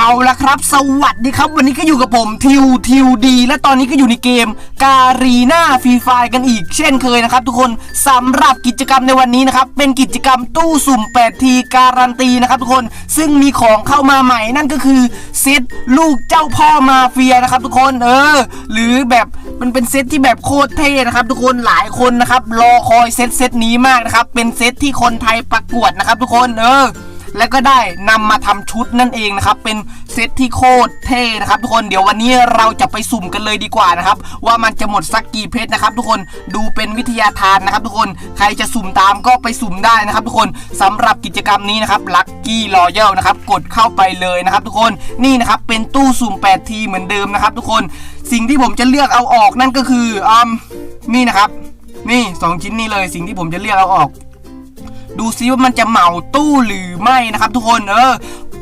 เอาละครับ สวัสดีครับ วันนี้ก็อยู่กับผมทิวทิวดี และตอนนี้ก็อยู่ในเกม การีนาฟรีไฟกันอีก เช่นเคยนะครับ ทุกคนสำหรับกิจกรรมในวันนี้นะครับ เป็นกิจกรรมตู้สุ่ม 8 ทีการันตีนะครับทุกคนซึ่งมีของเข้ามาใหม่นั่นก็คือเซตลูกเจ้าพ่อมาเฟียนะครับ ทุกคนเออ หรือแบบมันเป็นเซตที่แบบโคตรเท่นะครับ ทุกคนหลายคนนะครับรอคอยเซตเซตนี้มากนะครับเป็นเซตที่คนไทยประกวดนะครับ ทุกคนเออ แล้วก็ได้นำมาทำชุดนั่นเองนะครับ เป็นเซตที่โคตรเท่นะครับทุกคนเดี๋ยววันนี้เราจะไปสุ่มกันเลยดีกว่านะครับ ว่ามันจะหมดสักกี่เพชรนะครับ ทุกคนดูเป็นวิทยาทานนะครับ ทุกคนใครจะสุ่มตามก็ไปสุ่มได้นะครับ ทุกคนสำหรับกิจกรรมนี้นะครับลัคกี้รอยัลนะครับกดเข้าไปเลยนะครับ ทุกคนนี่นะครับเป็นตู้สุ่ม8ทีเหมือนเดิมนะครับ ทุกคนสิ่งที่ผมจะเลือกเอาออกนั่นก็คืออืมนี่นะครับ นี่สองชิ้นนี้เลยสิ่งที่ผมจะเลือกเอาออก ดูซิว่ามันจะเหมาตู้หรือไม่นะครับ ทุกคนเออ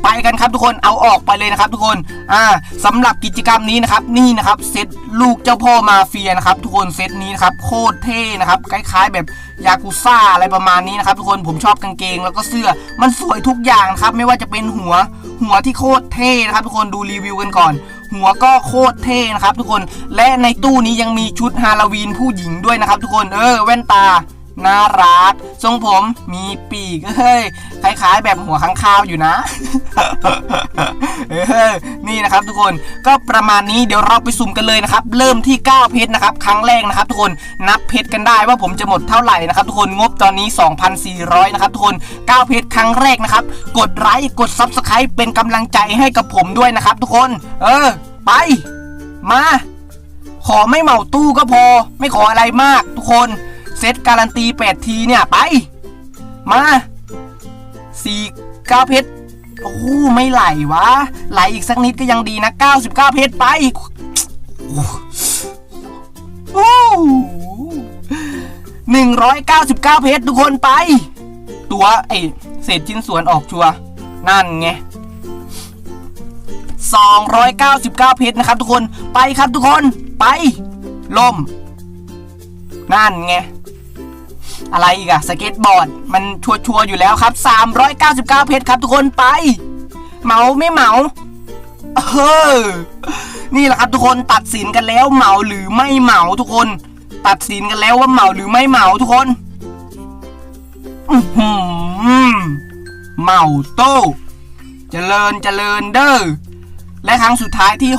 ไปกันครับทุกคนเอาออกไปเลยนะครับ ทุกคนอ่าสำหรับกิจกรรมนี้นะครับนี่นะครับเซตลูกเจ้าพ่อมาเฟียนะครับ ทุกคนเซตนี้นะครับโคตรเท่นะครับคล้ายๆแบบยากุซ่าอะไรประมาณนี้นะครับ ทุกคนผมชอบกางเกงแล้วก็เสื้อมันสวยทุกอย่างนะครับ ไม่ว่าจะเป็นหัวหัวที่โคตรเท่นะครับ ทุกคนดูรีวิวกันก่อน หัวก็โคตรเท่นะครับ ทุกคนและในตู้นี้ยังมีชุดฮาโลวีนผู้หญิงด้วยนะครับ ทุกคนเออแว่นตา น่ารัก ทรงผมมีปีกเฮ้ยคล้ายๆ แบบหัวข้างคาวอยู่นะเออนี่นะครับทุกคนก็ประมาณนี้เดี๋ยวเราไปสุ่มกันเลยนะครับ เริ่มที่ 9 เพชรนะครับ ครั้งแรกนะครับ ทุกคนนับเพชรกันได้ว่าผมจะหมดเท่าไหร่นะครับ ทุกคนงบตอนนี้ 2,400 นะครับ ทุกคน 9 เพชรครั้งแรกนะครับ กดไลค์กด Subscribe เป็นกำลังใจให้กับผมด้วยนะครับ ทุกคน เออ ไป มา ขอไม่เหมาตู้ก็พอ ไม่ขออะไรมากทุกคน เซตการันตี 8 ทีเนี่ย ไป มา4 9เพชรโอ้ไม่ไหลวะ ไหลอีกสักนิดก็ยังดีนะ 99 เพชรไปโอ้หนึ่งร้อยเก้าสิบเก้าเพชรทุกคนไป ตัวไอเศษชิ้นส่วนออกชัวนั่นไง299เพชรนะครับทุกคนไปครับทุกคนไปล่มนั่นไง อะไรอีกอะสเก็ตบอร์ด มันชัวร์ๆอยู่แล้วครับ 399 เพชรครับทุกคนไป เหมาไม่เหมาเออนี่แหละครับทุกคนตัดสินกันแล้วเหมาหรือไม่เหมาทุกคน ตัดสินกันแล้วว่าเหมาหรือไม่เหมาทุกคนอือหือเหมาโต้เจริญเจริญเด้อ และครั้งสุดท้ายที่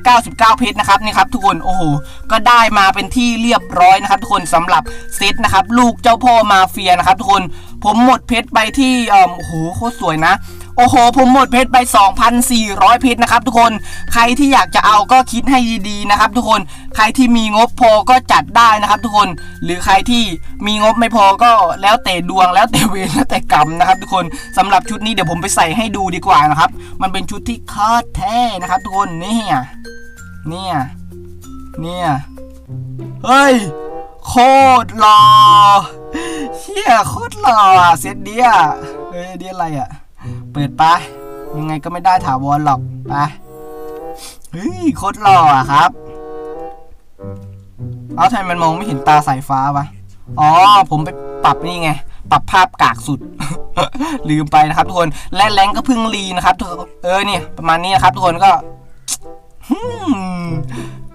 699 เพชรนะครับนี่ครับทุกคนโอ้โหก็ได้มาเป็นที่เรียบร้อยนะครับทุกคนสำหรับเซตนะครับลูกเจ้าพ่อมาเฟียนะครับทุกคนผมหมดเพชรไปที่เออโอ้โหโคตรสวยนะ โอ้โห ผมหมดเพชรไป 2,400 เพชรนะครับทุกคน ใครที่อยากจะเอาก็คิดให้ดีๆนะครับทุกคน ใครที่มีงบพอก็จัดได้นะครับทุกคน หรือใครที่มีงบไม่พอก็แล้วแต่ดวงแล้วแต่เวรแล้วแต่กรรมนะครับทุกคนสำหรับชุดนี้เดี๋ยวผมไปใส่ให้ดูดีกว่านะครับ มันเป็นชุดที่คาดแท้นะครับทุกคน เนี่ย เนี่ย เนี่ย เฮ้ย โคตรหล่อเชี่ยโคตรหล่อเซตเดียเฮ้ยเดียอะไรอะ เปิดไปยังไงก็ไม่ได้ถาวรหรอกไปเฮ้ยโคตรหล่ออะครับ เอาทำไมมันมองไม่เห็นตาสายฟ้าวะ อ๋อ ผมไปปรับนี่ไง ปรับภาพกากสุด ลืมไปนะครับทุกคน และแรงก็เพึ่งรีนะครับทุกคนเออเนี่ย ประมาณนี้นะครับทุกคนก็ฮึ่ม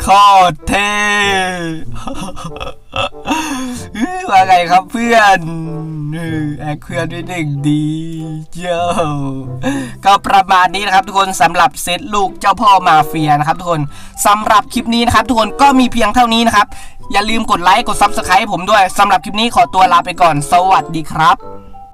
โคตรเท่ ว่าไงครับเพื่อนแอคเพื่อนด้วยหนึ่งดีเจ้าก็ประมาณนี้นะครับทุกคนสำหรับเซตลูกเจ้าพ่อมาเฟียนะครับทุกคนสำหรับคลิปนี้นะครับทุกคนก็มีเพียงเท่านี้นะครับ อย่าลืมกดไลค์กดซับสไครต์ผมด้วยสำหรับคลิปนี้ขอตัวลาไปก่อน สวัสดีครับ